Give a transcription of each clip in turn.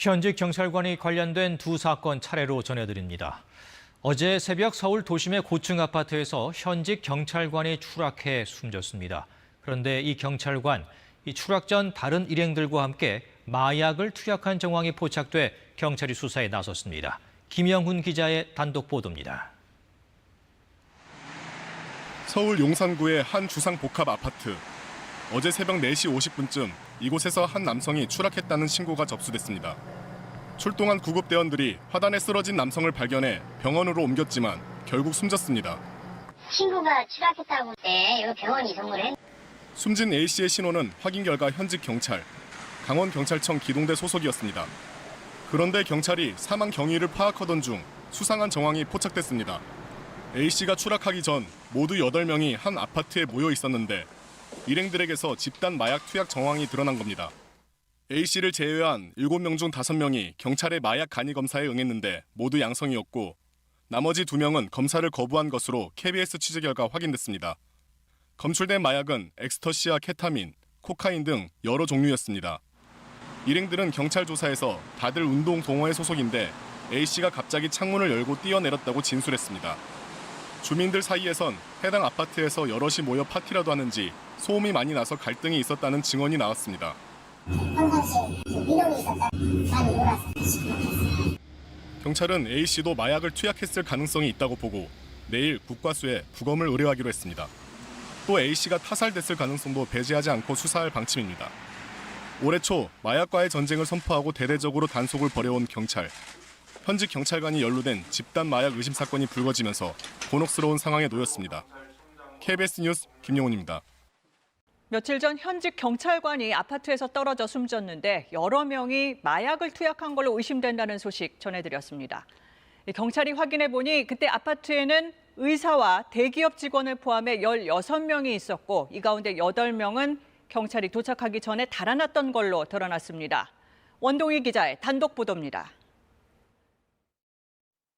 현직 경찰관이 관련된 두 사건 차례로 전해드립니다. 어제 새벽 서울 도심의 고층 아파트에서 현직 경찰관이 추락해 숨졌습니다. 그런데 이 경찰관, 이 추락 전 다른 일행들과 함께 마약을 투약한 정황이 포착돼 경찰이 수사에 나섰습니다. 김영훈 기자의 단독 보도입니다. 서울 용산구의 한 주상 복합 아파트. 어제 새벽 4시 50분쯤 이곳에서 한 남성이 추락했다는 신고가 접수됐습니다. 출동한 구급대원들이 화단에 쓰러진 남성을 발견해 병원으로 옮겼지만 결국 숨졌습니다. 친구가 추락했다고 때 병원 이송을 했. 숨진 A 씨의 신원은 확인 결과 현직 경찰, 강원 경찰청 기동대 소속이었습니다. 그런데 경찰이 사망 경위를 파악하던 중 수상한 정황이 포착됐습니다. A 씨가 추락하기 전 모두 8명이 한 아파트에 모여 있었는데 일행들에게서 집단 마약 투약 정황이 드러난 겁니다. A 씨를 제외한 7명 중 5명이 경찰의 마약 간이 검사에 응했는데 모두 양성이었고 나머지 2명은 검사를 거부한 것으로 KBS 취재 결과 확인됐습니다. 검출된 마약은 엑스터시와 케타민, 코카인 등 여러 종류였습니다. 일행들은 경찰 조사에서 다들 운동 동호회 소속인데 A 씨가 갑자기 창문을 열고 뛰어내렸다고 진술했습니다. 주민들 사이에선 해당 아파트에서 여럿이 모여 파티라도 하는지 소음이 많이 나서 갈등이 있었다는 증언이 나왔습니다. 경찰은 A 씨도 마약을 투약했을 가능성이 있다고 보고 내일 국과수에 부검을 의뢰하기로 했습니다. 또 A 씨가 타살됐을 가능성도 배제하지 않고 수사할 방침입니다. 올해 초 마약과의 전쟁을 선포하고 대대적으로 단속을 벌여온 경찰. 현직 경찰관이 연루된 집단 마약 의심 사건이 불거지면서 곤혹스러운 상황에 놓였습니다. KBS 뉴스 김용훈입니다. 며칠 전 현직 경찰관이 아파트에서 떨어져 숨졌는데 여러 명이 마약을 투약한 걸로 의심된다는 소식 전해드렸습니다. 이 경찰이 확인해 보니 그때 아파트에는 의사와 대기업 직원을 포함해 16명이 있었고 이 가운데 8명은 경찰이 도착하기 전에 달아났던 걸로 드러났습니다. 원동희 기자의 단독 보도입니다.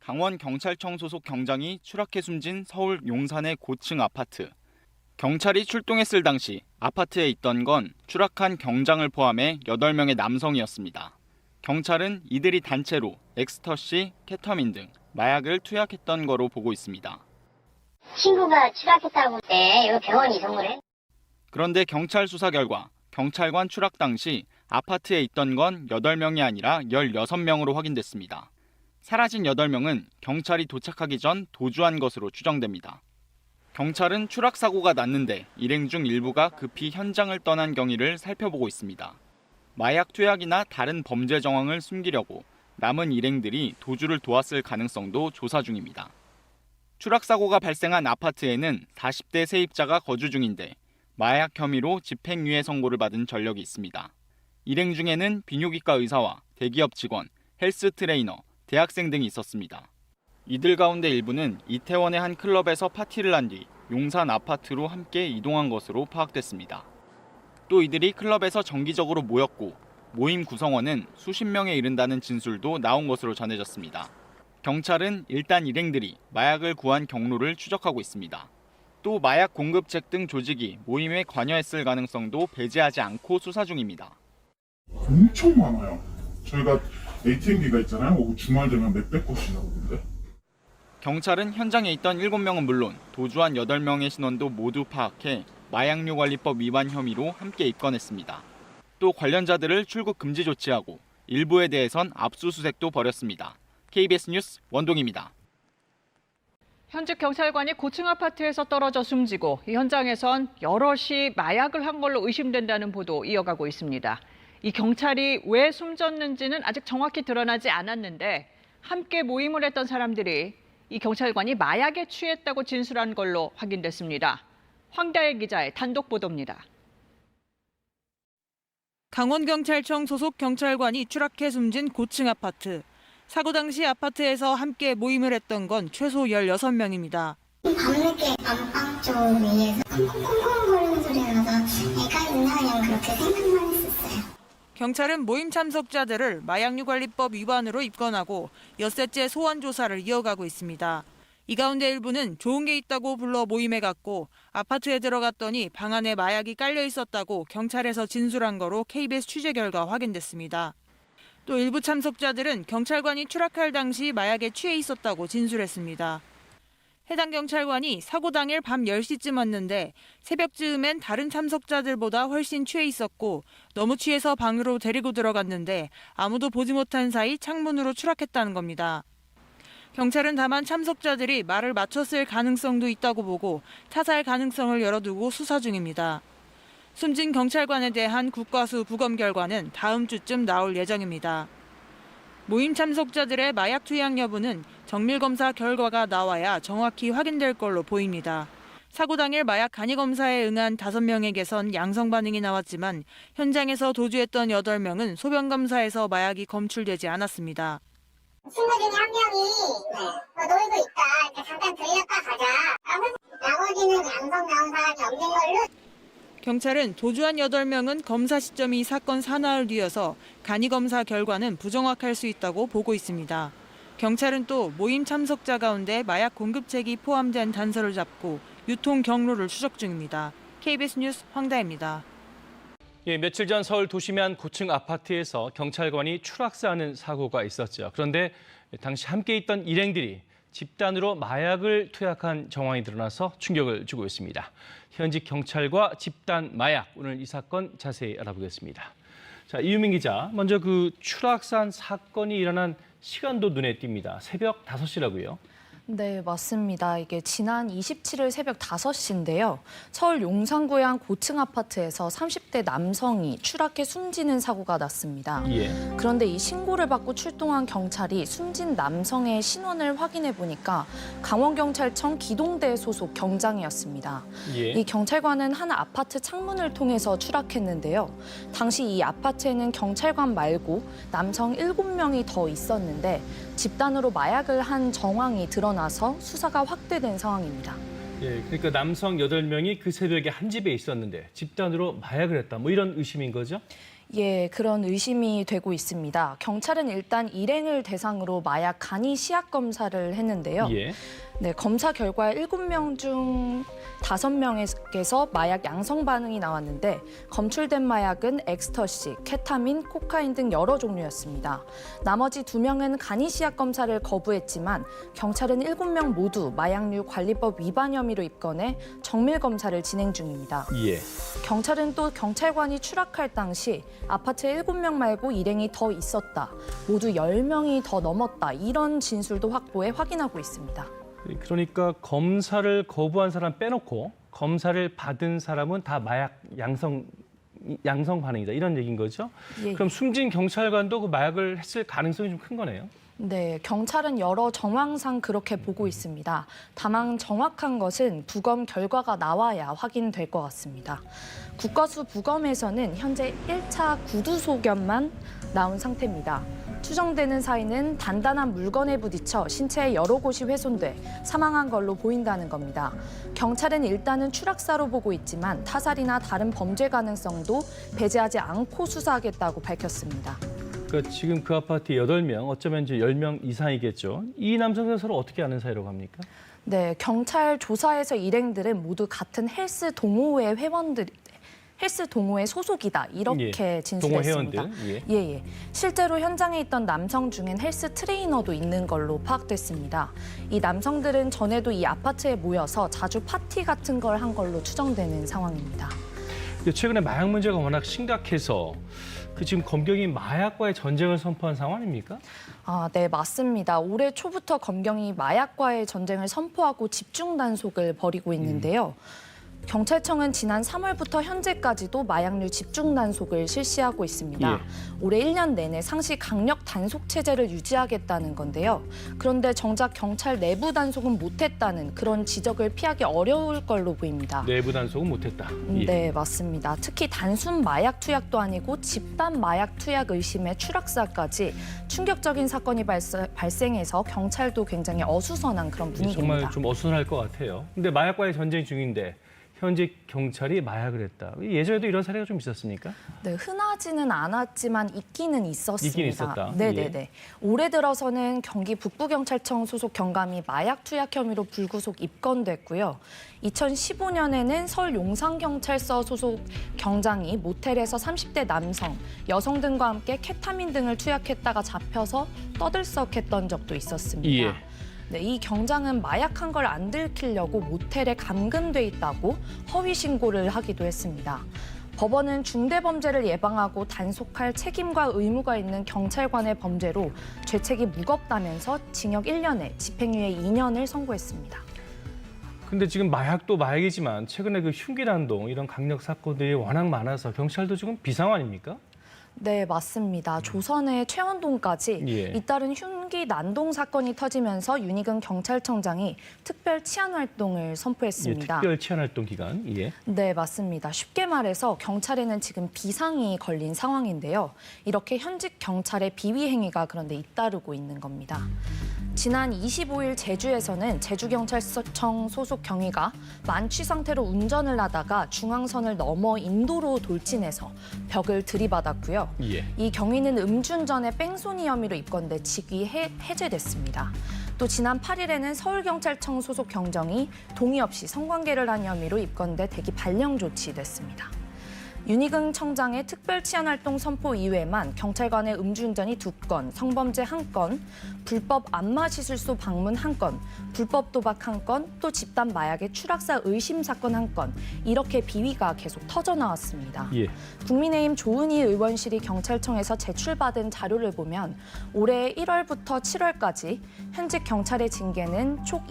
강원 경찰청 소속 경장이 추락해 숨진 서울 용산의 고층 아파트. 경찰이 출동했을 당시 아파트에 있던 건 추락한 경장을 포함해 8명의 남성이었습니다. 경찰은 이들이 단체로 엑스터시, 케타민 등 마약을 투약했던 거로 보고 있습니다. 친구가 추락했다고 때 병원 이송을 했. 그런데 경찰 수사 결과 경찰관 추락 당시 아파트에 있던 건 8명이 아니라 16명으로 확인됐습니다. 사라진 8명은 경찰이 도착하기 전 도주한 것으로 추정됩니다. 경찰은 추락 사고가 났는데 일행 중 일부가 급히 현장을 떠난 경위를 살펴보고 있습니다. 마약 투약이나 다른 범죄 정황을 숨기려고 남은 일행들이 도주를 도왔을 가능성도 조사 중입니다. 추락 사고가 발생한 아파트에는 40대 세입자가 거주 중인데 마약 혐의로 집행유예 선고를 받은 전력이 있습니다. 일행 중에는 비뇨기과 의사와 대기업 직원, 헬스 트레이너, 대학생 등이 있었습니다. 이들 가운데 일부는 이태원의 한 클럽에서 파티를 한 뒤 용산 아파트로 함께 이동한 것으로 파악됐습니다. 또 이들이 클럽에서 정기적으로 모였고 모임 구성원은 수십 명에 이른다는 진술도 나온 것으로 전해졌습니다. 경찰은 일단 일행들이 마약을 구한 경로를 추적하고 있습니다. 또 마약 공급책 등 조직이 모임에 관여했을 가능성도 배제하지 않고 수사 중입니다. 엄청 많아요. 저희가 ATM기가 있잖아요. 주말 되면 몇백 곳이 나오는데. 경찰은 현장에 있던 7명은 물론 도주한 8명의 신원도 모두 파악해 마약류 관리법 위반 혐의로 함께 입건했습니다. 또 관련자들을 출국 금지 조치하고 일부에 대해선 압수수색도 벌였습니다. KBS 뉴스 원동입니다. 현직 경찰관이 고층 아파트에서 떨어져 숨지고 이 현장에선 여럿이 마약을 한 걸로 의심된다는 보도 이어가고 있습니다. 이 경찰이 왜 숨졌는지는 아직 정확히 드러나지 않았는데 함께 모임을 했던 사람들이 이 경찰관이 마약에 취했다고 진술한 걸로 확인됐습니다. 황다혜 기자의 단독 보도입니다. 강원경찰청 소속 경찰관이 추락해 숨진 고층 아파트. 사고 당시 아파트에서 함께 모임을 했던 건 최소 16명입니다. 밤늦게 안방 쪽 위에서 콩콩콩 거리는 소리가 나서 애가 있나 그냥 그렇게 생각만. 경찰은 모임 참석자들을 마약류 관리법 위반으로 입건하고 엿새째 소환 조사를 이어가고 있습니다. 이 가운데 일부는 좋은 게 있다고 불러 모임에 갔고 아파트에 들어갔더니 방 안에 마약이 깔려 있었다고 경찰에서 진술한 거로 KBS 취재 결과 확인됐습니다. 또 일부 참석자들은 경찰관이 추락할 당시 마약에 취해 있었다고 진술했습니다. 해당 경찰관이 사고 당일 밤 10시쯤 왔는데 새벽 즈음엔 다른 참석자들보다 훨씬 취해 있었고 너무 취해서 방으로 데리고 들어갔는데 아무도 보지 못한 사이 창문으로 추락했다는 겁니다. 경찰은 다만 참석자들이 말을 맞췄을 가능성도 있다고 보고 타살 가능성을 열어두고 수사 중입니다. 숨진 경찰관에 대한 국과수 부검 결과는 다음 주쯤 나올 예정입니다. 모임 참석자들의 마약 투약 여부는 정밀 검사 결과가 나와야 정확히 확인될 걸로 보입니다. 사고 당일 마약 간이 검사에 응한 5명에게선 양성 반응이 나왔지만 현장에서 도주했던 8명은 소변 검사에서 마약이 검출되지 않았습니다. 친구 중에 한 명이 네, 어, 놀고 있다. 잠깐 들렸다 가자. 나머지는 양성 나온 사람이 없는 걸로 경찰은 도주한 8명은 검사 시점이 사건 사나흘 뒤여서 간이 검사 결과는 부정확할 수 있다고 보고 있습니다. 경찰은 또 모임 참석자 가운데 마약 공급책이 포함된 단서를 잡고 유통 경로를 추적 중입니다. KBS 뉴스 황다입니다. 예, 며칠 전 서울 도심의 한 고층 아파트에서 경찰관이 추락사하는 사고가 있었죠. 그런데 당시 함께 있던 일행들이 집단으로 마약을 투약한 정황이 드러나서 충격을 주고 있습니다. 현직 경찰과 집단 마약 오늘 이 사건 자세히 알아보겠습니다. 자 이유민 기자, 먼저 그 추락산 사건이 일어난 시간도 눈에 띕니다. 새벽 5시라고요. 네, 맞습니다. 이게 지난 27일 새벽 5시인데요. 서울 용산구의 한 고층 아파트에서 30대 남성이 추락해 숨지는 사고가 났습니다. 예. 그런데 이 신고를 받고 출동한 경찰이 숨진 남성의 신원을 확인해 보니까 강원경찰청 기동대 소속 경장이었습니다. 예. 이 경찰관은 한 아파트 창문을 통해서 추락했는데요. 당시 이 아파트에는 경찰관 말고 남성 7명이 더 있었는데 집단으로 마약을 한 정황이 드러나서 수사가 확대된 상황입니다. 예, 그러니까 남성 8명이 그 새벽에 한 집에 있었는데 집단으로 마약을 했다. 뭐 이런 의심인 거죠? 예, 그런 의심이 되고 있습니다. 경찰은 일단 일행을 대상으로 마약 간이 시약 검사를 했는데요. 예. 네, 검사 결과에 7명 중 5명에게서 마약 양성 반응이 나왔는데 검출된 마약은 엑스터시, 케타민, 코카인 등 여러 종류였습니다. 나머지 2명은 간이 시약 검사를 거부했지만 경찰은 7명 모두 마약류 관리법 위반 혐의로 입건해 정밀 검사를 진행 중입니다. 예. 경찰은 또 경찰관이 추락할 당시 아파트에 7명 말고 일행이 더 있었다. 모두 10명이 더 넘었다. 이런 진술도 확보해 확인하고 있습니다. 그러니까 검사를 거부한 사람 빼놓고 검사를 받은 사람은 다 마약 양성 양성 반응이다 이런 얘기인 거죠. 예, 그럼 숨진 경찰관도 그 마약을 했을 가능성이 좀 큰 거네요. 네, 경찰은 여러 정황상 그렇게 보고 있습니다. 다만 정확한 것은 부검 결과가 나와야 확인될 것 같습니다. 국과수 부검에서는 현재 1차 구두 소견만 나온 상태입니다. 추정되는 사인은 단단한 물건에 부딪혀 신체의 여러 곳이 훼손돼 사망한 걸로 보인다는 겁니다. 경찰은 일단은 추락사로 보고 있지만 타살이나 다른 범죄 가능성도 배제하지 않고 수사하겠다고 밝혔습니다. 그러니까 지금 그 아파트 8명, 어쩌면 이제 10명 이상이겠죠. 이 남성들 서로 어떻게 아는 사이라고 합니까? 네, 경찰 조사에서 일행들은 모두 같은 헬스 동호회 회원들, 헬스 동호회 소속이다 이렇게 동호 진술했습니다. 예. 예, 예. 실제로 현장에 있던 남성 중엔 헬스 트레이너도 있는 걸로 파악됐습니다. 이 남성들은 전에도 이 아파트에 모여서 자주 파티 같은 걸 한 걸로 추정되는 상황입니다. 최근에 마약 문제가 워낙 심각해서 그 지금 검경이 마약과의 전쟁을 선포한 상황 아닙니까? 아, 네, 맞습니다. 올해 초부터 검경이 마약과의 전쟁을 선포하고 집중 단속을 벌이고 있는데요. 경찰청은 지난 3월부터 현재까지도 마약류 집중 단속을 실시하고 있습니다. 예. 올해 1년 내내 상시 강력 단속 체제를 유지하겠다는 건데요. 그런데 정작 경찰 내부 단속은 못했다는 그런 지적을 피하기 어려울 걸로 보입니다. 내부 단속은 못했다. 예. 네, 맞습니다. 특히 단순 마약 투약도 아니고 집단 마약 투약 의심의 추락사까지 충격적인 사건이 발생, 발생해서 경찰도 굉장히 어수선한 그런 분위기입니다. 정말 좀 어수선할 것 같아요. 근데 마약과의 전쟁 중인데 현직 경찰이 마약을 했다. 예전에도 이런 사례가 좀 있었습니까? 네, 흔하지는 않았지만 있기는 있었습니다. 있긴 있었다. 네, 예. 네, 네. 올해 들어서는 경기 북부경찰청 소속 경감이 마약 투약 혐의로 불구속 입건됐고요. 2015년에는 서울 용산경찰서 소속 경장이 모텔에서 30대 남성, 여성 등과 함께 케타민 등을 투약했다가 잡혀서 떠들썩했던 적도 있었습니다. 예. 네, 이 경장은 마약한 걸 안 들키려고 모텔에 감금돼 있다고 허위 신고를 하기도 했습니다. 법원은 중대범죄를 예방하고 단속할 책임과 의무가 있는 경찰관의 범죄로 죄책이 무겁다면서 징역 1년에 집행유예 2년을 선고했습니다. 근데 지금 마약도 마약이지만 최근에 그 흉기 난동 이런 강력 사건들이 워낙 많아서 경찰도 지금 비상 아닙니까? 네, 맞습니다. 조선의 최원동까지 예. 잇따른 흉 기 난동 사건이 터지면서 윤희근 경찰청장이 특별 치안 활동을 예, 선포했습니다. 특별 치안 활동 기간. 예. 네, 맞습니다. 쉽게 말해서 경찰에는 지금 비상이 걸린 상황인데요. 이렇게 현직 경찰의 비위 행위가 그런데 잇따르고 있는 겁니다. 지난 25일 제주에서는 제주경찰청 소속 경위가 만취 상태로 운전을 하다가 중앙선을 넘어 인도로 돌진해서 벽을 들이받았고요. 예. 이 경위는 음주운전의 뺑소니 혐의로 입건돼 직위 해, 해제됐습니다. 또 지난 8일에는 서울경찰청 소속 경정이 동의 없이 성관계를 한 혐의로 입건돼 대기 발령 조치됐습니다. 윤희근 청장의 특별 치안활동 선포 이외에만 경찰관의 음주운전이 두 건, 성범죄 한 건, 불법 안마시술소 방문 한 건, 불법 도박 한 건, 또 집단 마약의 추락사 의심 사건 한 건, 이렇게 비위가 계속 터져 나왔습니다. 예. 국민의힘 조은희 의원실이 경찰청에서 제출받은 자료를 보면 올해 1월부터 7월까지 현직 경찰의 징계는 총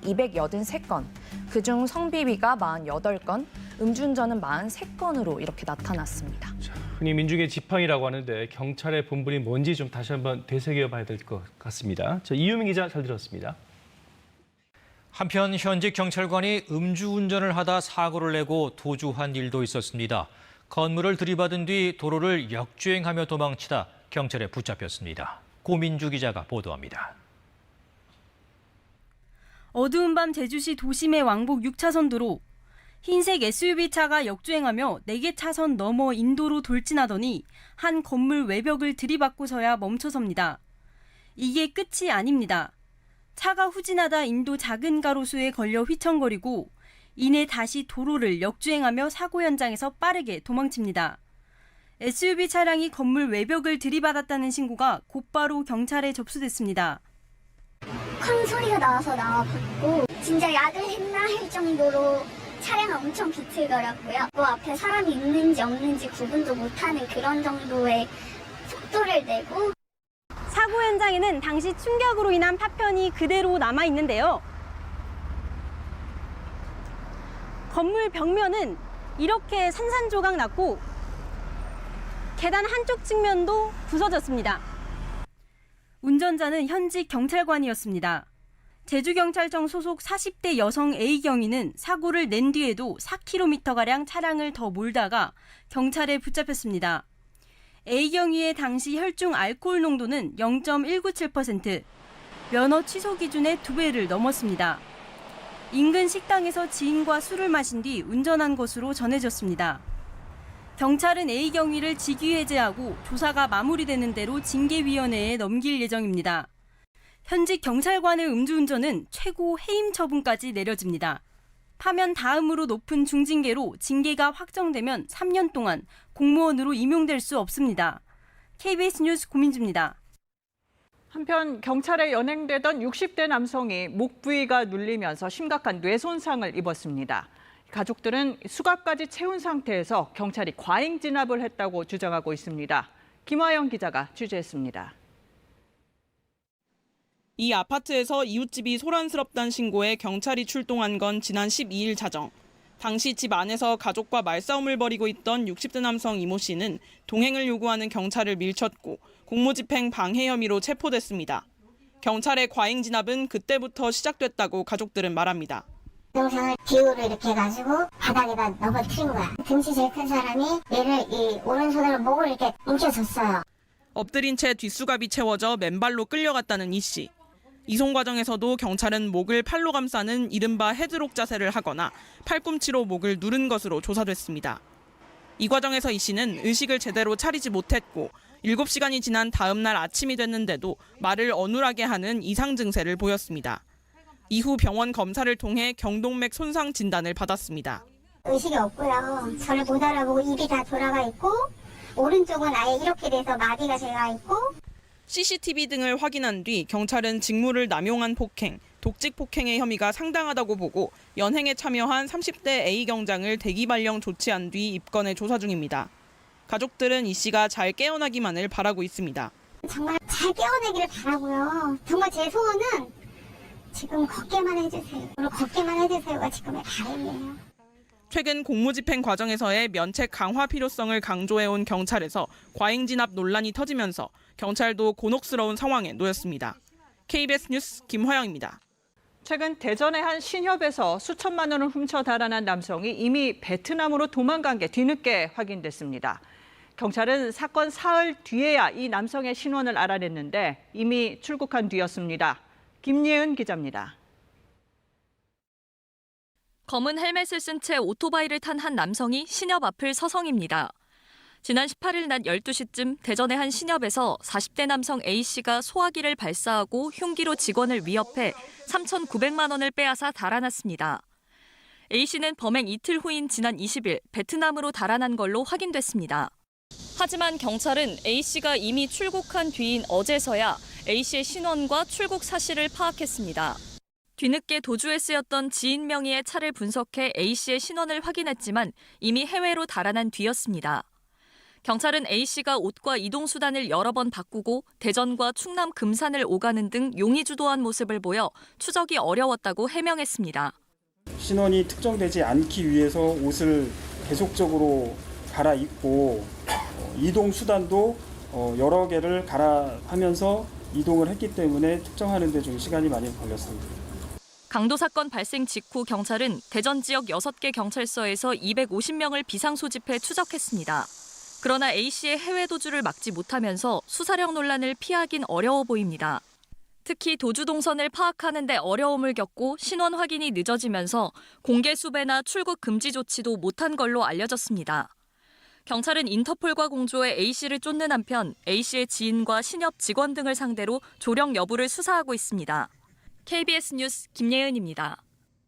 283건, 그중 성비위가 48건, 음주운전은 43건으로 이렇게 나타났습니다. 흔히 민중의 지팡이라고 하는데 경찰의 본분이 뭔지 좀 다시 한번 되새겨 봐야 될 것 같습니다. 저 이유민 기자 잘 들었습니다. 한편 현직 경찰관이 음주운전을 하다 사고를 내고 도주한 일도 있었습니다. 건물을 들이받은 뒤 도로를 역주행하며 도망치다 경찰에 붙잡혔습니다. 고민주 기자가 보도합니다. 어두운 밤 제주시 도심의 왕복 6차선 도로 흰색 SUV 차가 역주행하며 4개 차선 넘어 인도로 돌진하더니 한 건물 외벽을 들이받고서야 멈춰섭니다. 이게 끝이 아닙니다. 차가 후진하다 인도 작은 가로수에 걸려 휘청거리고 이내 다시 도로를 역주행하며 사고 현장에서 빠르게 도망칩니다. SUV 차량이 건물 외벽을 들이받았다는 신고가 곧바로 경찰에 접수됐습니다. 쾅 소리가 나와서 나와봤고 진짜 약을 했나 할 정도로 차량을 엄청 비틀거렸고요. 그 앞에 사람이 있는지 없는지 구분도 못하는 그런 정도의 속도를 내고 사고 현장에는 당시 충격으로 인한 파편이 그대로 남아 있는데요. 건물 벽면은 이렇게 산산조각 났고 계단 한쪽 측면도 부서졌습니다. 운전자는 현직 경찰관이었습니다. 제주경찰청 소속 40대 여성 A 경위는 사고를 낸 뒤에도 4km가량 차량을 더 몰다가 경찰에 붙잡혔습니다. A 경위의 당시 혈중 알코올 농도는 0.197%, 면허 취소 기준의 두 배를 넘었습니다. 인근 식당에서 지인과 술을 마신 뒤 운전한 것으로 전해졌습니다. 경찰은 A 경위를 직위해제하고 조사가 마무리되는 대로 징계위원회에 넘길 예정입니다. 현직 경찰관의 음주운전은 최고 해임 처분까지 내려집니다. 파면 다음으로 높은 중징계로 징계가 확정되면 3년 동안 공무원으로 임용될 수 없습니다. KBS 뉴스 고민주입니다. 한편 경찰에 연행되던 60대 남성이 목 부위가 눌리면서 심각한 뇌 손상을 입었습니다. 가족들은 수갑까지 채운 상태에서 경찰이 과잉 진압을 했다고 주장하고 있습니다. 김화영 기자가 취재했습니다. 이 아파트에서 이웃집이 소란스럽다는 신고에 경찰이 출동한 건 지난 12일 자정. 당시 집 안에서 가족과 말싸움을 벌이고 있던 60대 남성 이모 씨는 동행을 요구하는 경찰을 밀쳤고 공무집행 방해 혐의로 체포됐습니다. 경찰의 과잉 진압은 그때부터 시작됐다고 가족들은 말합니다. 동생을 기우로 이렇게 해가지고 바닥에다 넘어뜨린 거야. 등치 제일 큰 사람이 얘를 이 오른손으로 목을 이렇게 움켜줬어요. 엎드린 채 뒷수갑이 채워져 맨발로 끌려갔다는 이 씨. 이송 과정에서도 경찰은 목을 팔로 감싸는 이른바 헤드록 자세를 하거나 팔꿈치로 목을 누른 것으로 조사됐습니다. 이 과정에서 이 씨는 의식을 제대로 차리지 못했고 7시간이 지난 다음 날 아침이 됐는데도 말을 어눌하게 하는 이상 증세를 보였습니다. 이후 병원 검사를 통해 경동맥 손상 진단을 받았습니다. 의식이 없고요. 저를 못 알아보고 입이 다 돌아가 있고 오른쪽은 아예 이렇게 돼서 마디가 제가 있고 CCTV 등을 확인한 뒤 경찰은 직무를 남용한 폭행, 독직 폭행의 혐의가 상당하다고 보고 연행에 참여한 30대 A 경장을 대기 발령 조치한 뒤 입건해 조사 중입니다. 가족들은 이 씨가 잘 깨어나기만을 바라고 있습니다. 정말 잘 깨어내기를 바라고요. 정말 제 소원은 지금 걷게만 해주세요. 걷게만 해주세요가 지금의 바람이에요. 최근 공무집행 과정에서의 면책 강화 필요성을 강조해온 경찰에서 과잉 진압 논란이 터지면서 경찰도 곤혹스러운 상황에 놓였습니다. KBS 뉴스 김화영입니다. 최근 대전의 한 신협에서 수천만 원을 훔쳐 달아난 남성이 이미 베트남으로 도망간 게 뒤늦게 확인됐습니다. 경찰은 사건 사흘 뒤에야 이 남성의 신원을 알아냈는데 이미 출국한 뒤였습니다. 김예은 기자입니다. 검은 헬멧을 쓴 채 오토바이를 탄 한 남성이 신협 앞을 서성입니다. 지난 18일 낮 12시쯤 대전의 한 신협에서 40대 남성 A씨가 소화기를 발사하고 흉기로 직원을 위협해 3,900만 원을 빼앗아 달아났습니다. A씨는 범행 이틀 후인 지난 20일 베트남으로 달아난 걸로 확인됐습니다. 하지만 경찰은 A씨가 이미 출국한 뒤인 어제서야 A씨의 신원과 출국 사실을 파악했습니다. 뒤늦게 도주에 쓰였던 지인 명의의 차를 분석해 A씨의 신원을 확인했지만 이미 해외로 달아난 뒤였습니다. 경찰은 A씨가 옷과 이동수단을 여러 번 바꾸고 대전과 충남 금산을 오가는 등 용의주도한 모습을 보여 추적이 어려웠다고 해명했습니다. 신원이 특정되지 않기 위해서 옷을 계속적으로 갈아입고 어, 이동 수단도 어, 여러 개를 갈아하면서 이동을 했기 때문에 특정하는 데 좀 시간이 많이 걸렸습니다. 강도 사건 발생 직후 경찰은 대전 지역 6개 경찰서에서 250명을 비상소집해 추적했습니다. 그러나 A씨의 해외 도주를 막지 못하면서 수사력 논란을 피하긴 어려워 보입니다. 특히 도주 동선을 파악하는 데 어려움을 겪고 신원 확인이 늦어지면서 공개 수배나 출국 금지 조치도 못한 걸로 알려졌습니다. 경찰은 인터폴과 공조해 A씨를 쫓는 한편 A씨의 지인과 신협 직원 등을 상대로 조령 여부를 수사하고 있습니다. KBS 뉴스 김예은입니다.